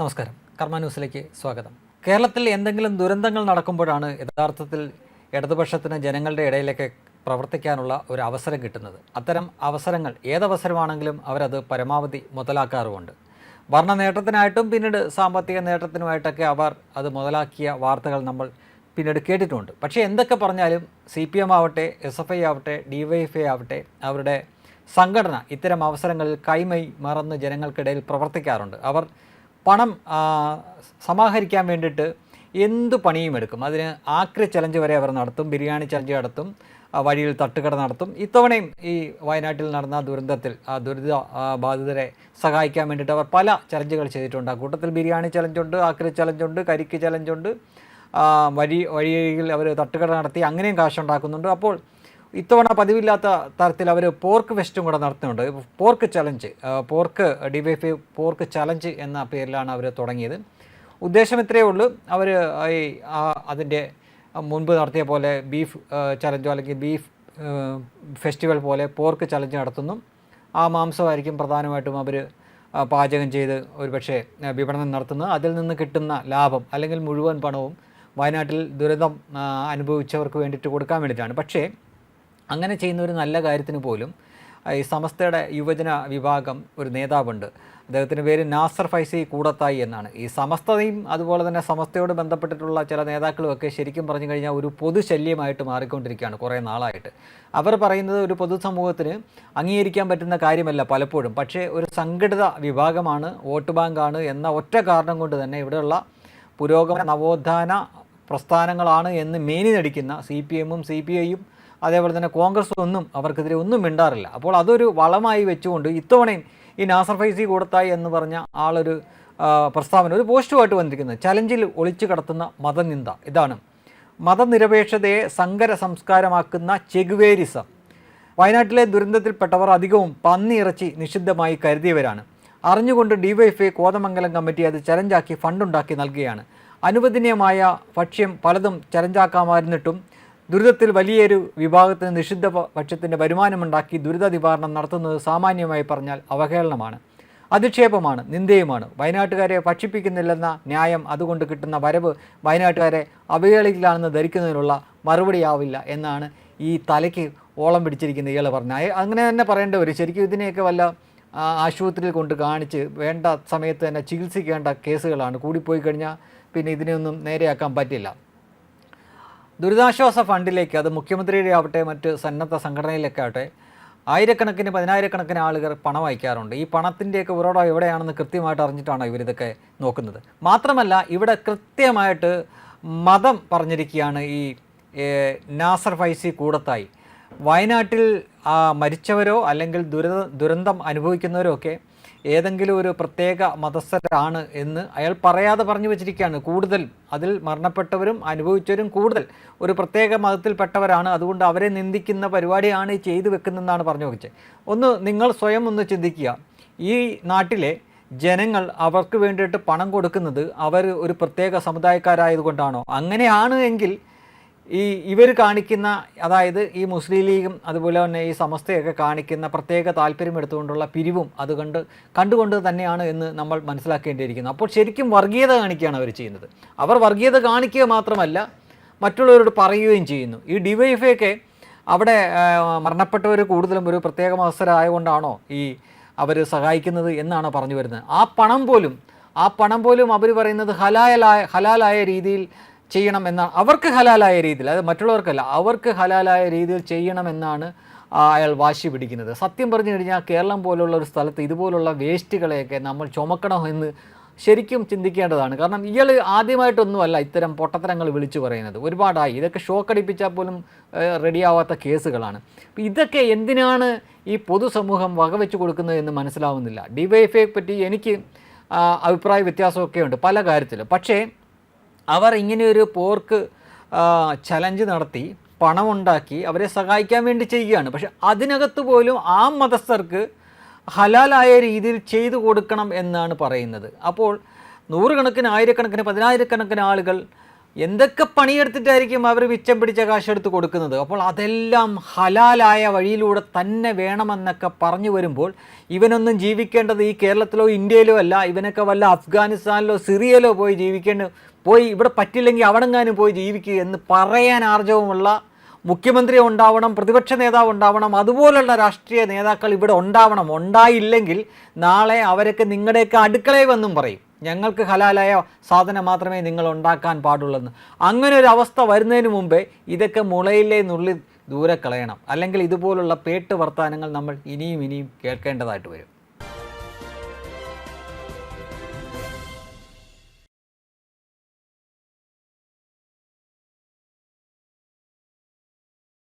നമസ്കാരം. കർമ്മ ന്യൂസിലേക്ക് സ്വാഗതം. കേരളത്തിൽ എന്തെങ്കിലും ദുരന്തങ്ങൾ നടക്കുമ്പോഴാണ് യഥാർത്ഥത്തിൽ ഇടതുപക്ഷത്തിന് ജനങ്ങളുടെ ഇടയിലേക്ക് പ്രവർത്തിക്കാനുള്ള ഒരു അവസരം കിട്ടുന്നത്. അത്തരം അവസരങ്ങൾ ഏതവസരമാണെങ്കിലും അവരത് പരമാവധി മുതലാക്കാറുമുണ്ട്. ഭരണ നേട്ടത്തിനായിട്ടും പിന്നീട് സാമ്പത്തിക നേട്ടത്തിനുമായിട്ടൊക്കെ അവർ അത് മുതലാക്കിയ വാർത്തകൾ നമ്മൾ പിന്നീട് കേട്ടിട്ടുണ്ട്. പക്ഷേ എന്തൊക്കെ പറഞ്ഞാലും സി പി എം ആവട്ടെ എസ് എഫ് ഐ ആവട്ടെ ഡി വൈ എഫ് ഐ ആവട്ടെ അവരുടെ സംഘടന ഇത്തരം അവസരങ്ങളിൽ കൈമൈ മറന്ന് ജനങ്ങൾക്കിടയിൽ പ്രവർത്തിക്കാറുണ്ട്. അവർ പണം സമാഹരിക്കാൻ വേണ്ടിയിട്ട് എന്ത് പണിയും എടുക്കും? അതിന് ആക്രി ചലഞ്ച് വരെ അവർ നടത്തും ബിരിയാണി ചലഞ്ച് നടത്തും വഴിയിൽ തട്ടുകട നടത്തും. ഇത്തവണയും ഈ വയനാട്ടിൽ നടന്ന ദുരന്തത്തിൽ ആ ദുരിത ബാധിതരെ സഹായിക്കാൻ വേണ്ടിയിട്ട് അവർ പല ചലഞ്ചുകൾ ചെയ്തിട്ടുണ്ട്. ആ കൂട്ടത്തിൽ ബിരിയാണി ചലഞ്ചുണ്ട് ആക്രി ചലഞ്ചുണ്ട് കരിക്ക് ചലഞ്ചുണ്ട് വഴി വഴിയിൽ അവർ തട്ടുകട നടത്തി അങ്ങനെയും കാശുണ്ടാക്കുന്നുണ്ട്. അപ്പോൾ ഇത്തവണ പതിവില്ലാത്ത തരത്തിൽ അവർ പോർക്ക് ഫെസ്റ്റും കൂടെ നടത്തുന്നുണ്ട്. Pork challenge pork DYFI pork challenge എന്ന പേരിലാണ് അവർ തുടങ്ങിയത്. ഉദ്ദേശം ഇത്രയേ ഉള്ളൂ. അവർ ഈ അതിന്റെ മുൻപ് നടത്തിയ പോലെ ബീഫ് ചലഞ്ചോ അല്ലെങ്കിൽ ബീഫ് ഫെസ്റ്റിവൽ പോലെ പോർക്ക് ചലഞ്ച് നടത്തുന്നു. ആ മാംസമായിരിക്കും പ്രധാനമായിട്ടും അവർ പാചകം ചെയ്ത് ഒരുപക്ഷെ വിപണനം നടത്തുന്നത്. അതിൽ നിന്ന് കിട്ടുന്ന ലാഭം അല്ലെങ്കിൽ മുഴുവൻ പണവും വയനാട്ടിൽ ദുരിതം അനുഭവിച്ചവർക്ക് വേണ്ടിയിട്ട് കൊടുക്കാൻ വേണ്ടിയിട്ടാണ്. പക്ഷേ അങ്ങനെ ചെയ്യുന്ന ഒരു നല്ല കാര്യത്തിന് പോലും ഈ സമസ്തയുടെ യുവജന വിഭാഗം ഒരു നേതാവുണ്ട്. അദ്ദേഹത്തിന്റെ പേര് നാസർ ഫൈസി കൂടത്തായി എന്നാണ്. ഈ സമസ്തയും അതുപോലെ തന്നെ സമസ്തയോട് ബന്ധപ്പെട്ടിട്ടുള്ള ചില നേതാക്കളുമൊക്കെ ശരിക്കും പറഞ്ഞു കഴിഞ്ഞാൽ ഒരു പൊതുശല്യമായിട്ട് മാറിക്കൊണ്ടിരിക്കുകയാണ് കുറേ നാളായിട്ട്. അവർ പറയുന്നത് ഒരു പൊതുസമൂഹത്തിന് അംഗീകരിക്കാൻ പറ്റുന്ന കാര്യമല്ല പലപ്പോഴും. പക്ഷേ ഒരു സംഘടിത വിഭാഗമാണ് വോട്ട് ബാങ്കാണ് എന്ന ഒറ്റ കാരണം കൊണ്ട് തന്നെ ഇവിടെയുള്ള പുരോഗമന നവോത്ഥാന പ്രസ്ഥാനങ്ങളാണ് എന്ന് മേനി നടിക്കുന്ന സി പി എമ്മും സി പി ഐയും അതേപോലെ തന്നെ കോൺഗ്രസ് ഒന്നും അവർക്കെതിരെ ഒന്നും മിണ്ടാറില്ല. അപ്പോൾ അതൊരു വളമായി വെച്ചുകൊണ്ട് ഇത്തവണയും ഈ നാസർ ഫൈസി കൂടത്തായി എന്ന് പറഞ്ഞ ആളൊരു പ്രസ്താവന ഒരു പോസ്റ്റുമായിട്ട് വന്നിരിക്കുന്നത്. ചലഞ്ചിൽ ഒളിച്ചു കടത്തുന്ന മതനിന്ദ. ഇതാണ്. മതനിരപേക്ഷതയെ സങ്കര സംസ്കാരമാക്കുന്ന ചെഗുവേരിസം. വയനാട്ടിലെ ദുരന്തത്തിൽപ്പെട്ടവർ അധികവും പന്നിയിറച്ചി നിഷിദ്ധമായി കരുതിയവരാണ്. അറിഞ്ഞുകൊണ്ട് ഡിവൈഎഫ്ഐ കോതമംഗലം കമ്മിറ്റി അത് ചലഞ്ചാക്കി ഫണ്ടുണ്ടാക്കി നൽകുകയാണ്. അനുവദനീയമായ ഭക്ഷ്യം പലതും ചലഞ്ചാക്കാമായിരുന്നിട്ടും ദുരിതത്തിൽ വലിയൊരു വിഭാഗത്തിന് നിഷിദ്ധ പക്ഷത്തിന്റെ വരുമാനമുണ്ടാക്കി ദുരിത നിവാരണം നടത്തുന്നത് സാമാന്യമായി പറഞ്ഞാൽ അവഹേളനമാണ്. അധിക്ഷേപമാണ് നിന്ദയുമാണ്. വയനാട്ടുകാരെ ഭക്ഷിപ്പിക്കുന്നില്ലെന്ന ന്യായം അതുകൊണ്ട് കിട്ടുന്ന വരവ് വയനാട്ടുകാരെ അവഹേളിക്കലാണെന്ന് ധരിക്കുന്നതിനുള്ള മറുപടിയാവില്ല എന്നാണ് ഈ തലയ്ക്ക് ഓളം പിടിച്ചിരിക്കുന്ന ഇയാൾ പറഞ്ഞത്. അങ്ങനെ തന്നെ പറയേണ്ടി വരും ശരിക്കും ഇതിനെയൊക്കെ വല്ല ആശുപത്രിയിൽ കൊണ്ട് കാണിച്ച് വേണ്ട സമയത്ത് തന്നെ ചികിത്സിക്കേണ്ട കേസുകളാണ്. കൂടിപ്പോയി കഴിഞ്ഞാൽ പിന്നെ ഇതിനെയൊന്നും നേരെയാക്കാൻ പറ്റില്ല. ദുരിതാശ്വാസ ഫണ്ടിലേക്ക് അത് മുഖ്യമന്ത്രിയുടെ ആവട്ടെ മറ്റ് സന്നദ്ധ സംഘടനയിലൊക്കെ ആവട്ടെ ആയിരക്കണക്കിന് പതിനായിരക്കണക്കിന് ആളുകൾ പണം അയക്കാറുണ്ട്. ഈ പണത്തിന്റെയൊക്കെ ഉറവിടം എവിടെയാണെന്ന് കൃത്യമായിട്ട് അറിഞ്ഞിട്ടാണ് ഇവരിതൊക്കെ നോക്കുന്നത്. മാത്രമല്ല ഇവിടെ കൃത്യമായിട്ട് മതം പറഞ്ഞിരിക്കുകയാണ് ഈ നാസർ ഫൈസി കൂടത്തായി. വയനാട്ടിൽ മരിച്ചവരോ അല്ലെങ്കിൽ ദുരിത ദുരന്തം അനുഭവിക്കുന്നവരോ ഒക്കെ ഏതെങ്കിലും ഒരു പ്രത്യേക മതസ്ഥരാണ് എന്ന് അയാൾ പറയാതെ പറഞ്ഞു വെച്ചിരിക്കുകയാണ്. കൂടുതൽ അതിൽ മരണപ്പെട്ടവരും അനുഭവിച്ചവരും കൂടുതൽ ഒരു പ്രത്യേക മതത്തിൽപ്പെട്ടവരാണ്. അതുകൊണ്ട് അവരെ നിന്ദിക്കുന്ന പരിപാടിയാണ് ഈ ചെയ്തു വെക്കുന്നതെന്നാണ് പറഞ്ഞു വെച്ചത്. ഒന്ന് നിങ്ങൾ സ്വയം ഒന്ന് ചിന്തിക്കുക. ഈ നാട്ടിലെ ജനങ്ങൾ അവർക്ക് വേണ്ടിയിട്ട് പണം കൊടുക്കുന്നത് അവർ ഒരു പ്രത്യേക സമുദായക്കാരായതുകൊണ്ടാണോ? അങ്ങനെയാണ് എങ്കിൽ ഈ ഇവർ കാണിക്കുന്ന അതായത് ഈ മുസ്ലിം ലീഗും അതുപോലെ തന്നെ ഈ സമസ്തയൊക്കെ കാണിക്കുന്ന പ്രത്യേക താല്പര്യം എടുത്തുകൊണ്ടുള്ള പിരിവും അതുകൊണ്ട് കണ്ടുകൊണ്ട് തന്നെയാണ് എന്ന് നമ്മൾ മനസ്സിലാക്കേണ്ടിയിരിക്കുന്നു. അപ്പോൾ ശരിക്കും വർഗീയത കാണിക്കുകയാണ് അവർ ചെയ്യുന്നത്. അവർ വർഗീയത കാണിക്കുക മാത്രമല്ല മറ്റുള്ളവരോട് പറയുകയും ചെയ്യുന്നു. ഈ ഡിവൈഫൊക്കെ അവിടെ മരണപ്പെട്ടവർ കൂടുതലും ഒരു പ്രത്യേക മത്സരമായതുകൊണ്ടാണോ ഈ അവർ സഹായിക്കുന്നത് എന്നാണ് പറഞ്ഞു വരുന്നത്. ആ പണം പോലും ആ പണം പോലും അവർ പറയുന്നത് ഹലാലായ ഹലാലായ രീതിയിൽ ചെയ്യണം എന്നാണ് അവർക്ക് ഹലാലായ രീതിയിൽ അത് മറ്റുള്ളവർക്കല്ല അവർക്ക് ഹലാലായ രീതിയിൽ ചെയ്യണമെന്നാണ് അയാൾ വാശി പിടിക്കുന്നത്. സത്യം പറഞ്ഞു കഴിഞ്ഞാൽ കേരളം പോലുള്ള ഒരു സ്ഥലത്ത് ഇതുപോലുള്ള വേസ്റ്റുകളെയൊക്കെ നമ്മൾ ചുമക്കണമെന്ന് ശരിക്കും ചിന്തിക്കേണ്ടതാണ്. കാരണം ഇയാൾ ആദ്യമായിട്ടൊന്നുമല്ല ഇത്തരം പൊട്ടത്തരങ്ങൾ വിളിച്ചു പറയുന്നത്. ഒരുപാടായി. ഇതൊക്കെ ഷോക്ക് അടിപ്പിച്ചാൽ പോലും റെഡിയാവാത്ത കേസുകളാണ്. അപ്പോൾ ഇതൊക്കെ എന്തിനാണ് ഈ പൊതുസമൂഹം വകവെച്ച് കൊടുക്കുന്നത് എന്ന് മനസ്സിലാവുന്നില്ല. ഡിവൈഎഫ്ഐയെ പറ്റി എനിക്ക് അഭിപ്രായ വ്യത്യാസമൊക്കെ ഉണ്ട് പല കാര്യത്തിലും. പക്ഷേ അവർ ഇങ്ങനെയൊരു പോർക്ക് ചലഞ്ച് നടത്തി പണമുണ്ടാക്കി അവരെ സഹായിക്കാൻ വേണ്ടി ചെയ്യുകയാണ്. പക്ഷെ അതിനകത്ത് പോലും ആ മതസ്ഥർക്ക് ഹലാലായ രീതിയിൽ ചെയ്തു കൊടുക്കണം എന്നാണ് പറയുന്നത്. അപ്പോൾ നൂറുകണക്കിന് ആയിരക്കണക്കിന് പതിനായിരക്കണക്കിന് ആളുകൾ എന്തൊക്കെ പണിയെടുത്തിട്ടായിരിക്കും അവർ മിച്ചം പിടിച്ച കാശെടുത്ത് കൊടുക്കുന്നത്? അപ്പോൾ അതെല്ലാം ഹലാലായ വഴിയിലൂടെ തന്നെ വേണമെന്നൊക്കെ പറഞ്ഞു വരുമ്പോൾ ഇവനൊന്നും ജീവിക്കേണ്ടത് ഈ കേരളത്തിലോ ഇന്ത്യയിലോ അല്ല. ഇവനൊക്കെ വല്ല അഫ്ഗാനിസ്ഥാനിലോ സിറിയയിലോ പോയി ജീവിക്കേണ്ട പോയി ഇവിടെ പറ്റില്ലെങ്കിൽ അവിടെങ്ങാനും പോയി ജീവിക്കുക എന്ന് പറയാൻ ആർജവുമുള്ള മുഖ്യമന്ത്രി ഉണ്ടാവണം പ്രതിപക്ഷ നേതാവ് ഉണ്ടാവണം അതുപോലുള്ള രാഷ്ട്രീയ നേതാക്കൾ ഇവിടെ ഉണ്ടാവണം. ഉണ്ടായില്ലെങ്കിൽ നാളെ അവരൊക്കെ നിങ്ങളുടെയൊക്കെ അടുക്കളയിൽ വന്നും പറയും. ഞങ്ങൾക്ക് ഹലാലായ സാധനം മാത്രമേ നിങ്ങൾ ഉണ്ടാക്കാൻ പാടുള്ളൂ അങ്ങനെ ഒരു അവസ്ഥ വരുന്നതിന് മുമ്പേ ഇതൊക്കെ മുളയിലെ നുള്ളി ദൂരെ കളയണം. അല്ലെങ്കിൽ ഇതുപോലുള്ള പേട്ട് വർത്തമാനങ്ങൾ നമ്മൾ ഇനിയും ഇനിയും കേൾക്കേണ്ടതായിട്ട് വരും.